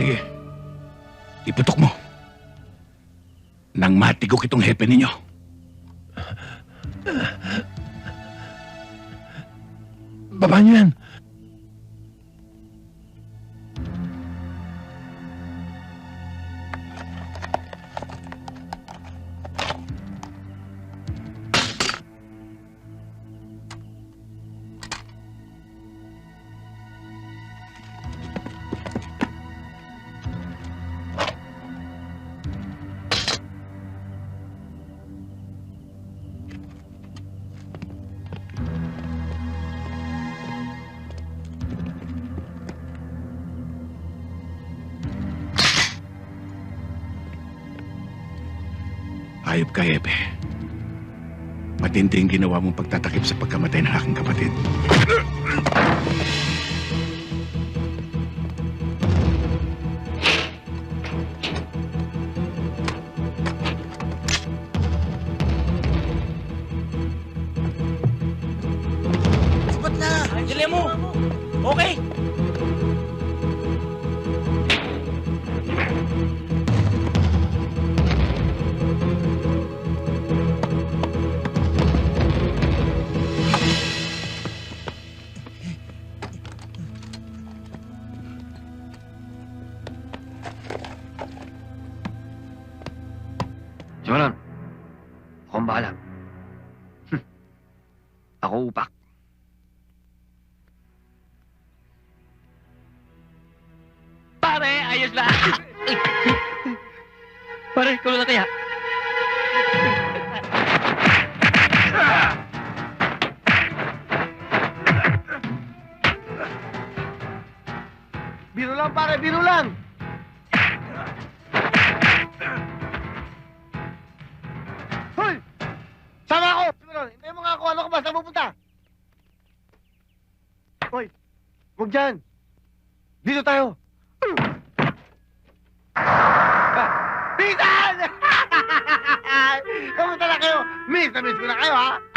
Sige. Iputok mo. Nang matigok itong hepe ninyo. Baba niyo yan. Hayop ka, hepe. Matindi ang ginawa mong pagtatakip sa pagkamatay ng aking kapatid. Sabat na! Dali mo! Okay! Ako ang bahala. Hmm. Ako upak. Pare, ayos na! Pare, kulo na kaya? Biro lang, pare, biro lang! Ka pupunta? Hoy! Huwag dyan! Dito tayo! Ah, Pinsan! Kamusta na kayo? Miss na miss ko na kayo, ha?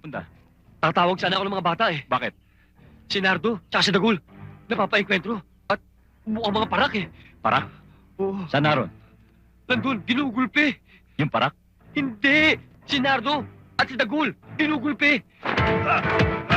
Pupunta? Tatawag sana ako ng mga bata eh. Bakit? Si Nardo, tsaka si Dagul. Napapaengkwentro. At mukhang mga parak eh. Parak? Oo. Saan naroon? Nandun, ginugulpe. Yung parak? Hindi! Si Nardo at si Dagul, ginugulpe. Tama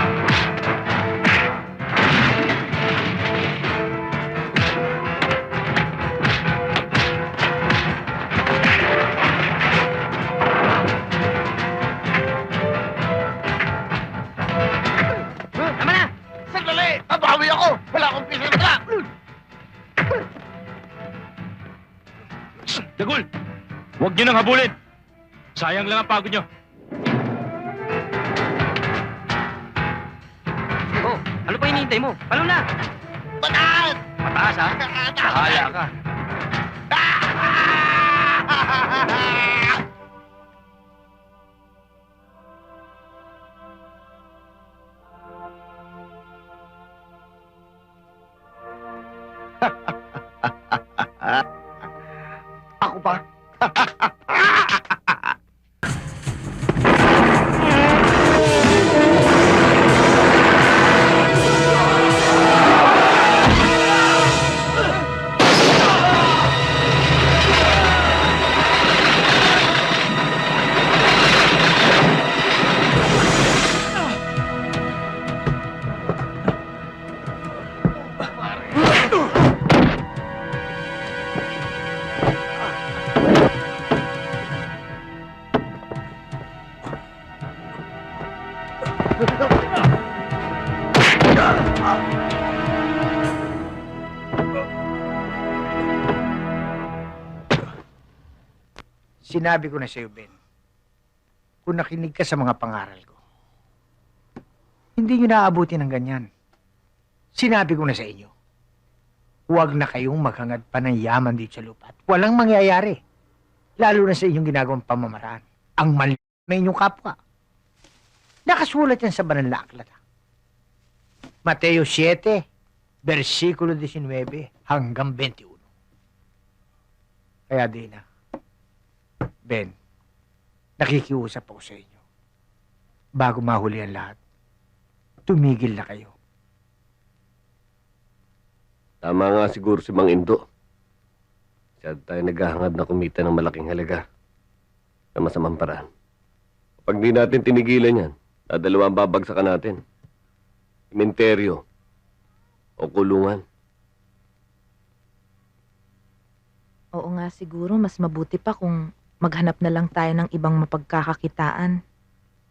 Huwag niyo nang habulin! Sayang lang ang pagod niyo. Oh, ano pa hinihintay mo? Ano na? Pataas! Pataas ha? Bahala ka. Ako Sinabi ko na sa'yo, Ben. Kung nakinig ka sa mga pangaral ko, hindi nyo naaabuti ng ganyan. Sinabi ko na sa inyo, huwag na kayong maghangad pa ng yaman dito sa lupa. At walang mangyayari. Lalo na sa inyong ginagawang pamamaraan. Ang mali na inyong kapwa. Nakasulat yan sa banal na aklat. Mateo 7, versikulo 19 hanggang 21. Kaya Dina, Ben, nakikiusap ako sa inyo. Bago mahuli ang lahat, tumigil na kayo. Tama nga siguro si Mang Indo. Siya tayo naghahangad na kumita ng malaking halaga sa masamang paraan. Kapag di natin tinigilan yan, dadalawa ang babagsakan natin. Sementeryo o kulungan. Oo nga siguro, mas mabuti pa kung maghanap na lang tayo ng ibang mapagkakakitaan.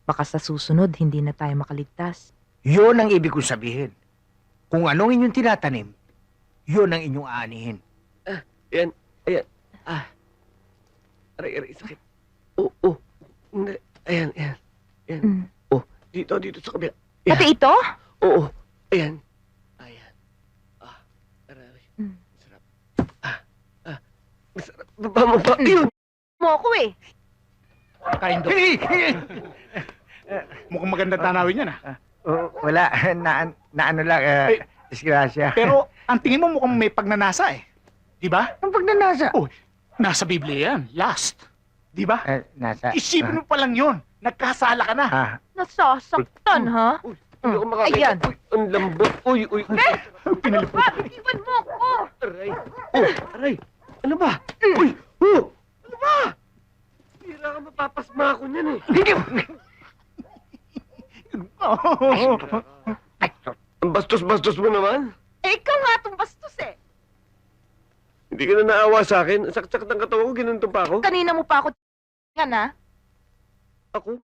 Baka sa susunod, hindi na tayo makaligtas. Yun ang ibig kong sabihin. Kung anong inyong tinatanim, yun ang inyong aanihin. Ayan, ayan. Ah. Aray, aray, sakit. Oo, oh, Hindi. Ayan, ayan. Mm. Dito, dito sa kabila. Pati ito? Oo, ayan. Ayan. Ah, aray. Mm. Sarap. Ah, ah. Masarap. Baba mo ba? Yun. Mo ako eh. Karindo. Mukhang maganda tanawin yan ah. Oh, wala. Na, na ano lang, uh, Eh, disgrasya. Pero ang tingin mo mukhang may pagnanasa eh. Di ba? ang pagnanasa. Oh. Nasa Biblia yan. Last. Di ba? Eh, nasa... Isipin mo pa lang yun. Nagkasala ka na. Ah, Nasasaktan, ha? Hindi ako makakita. Ayan. Uy, ang lambot. Uy, uy, uy. Pinalipot. Bitiwan mo ako! Aray. Oh, aray. Ano ba? Uy, oh. Ano ba? Hira ka mapapasma ako niyan eh. Ang bastos-bastos mo naman. Eh, ikaw nga itong bastos eh. Hindi ka na naawa sa akin. Ang saksak ng katawan ko, ginunto pa ako. Kanina mo pa ako nga na. Ako?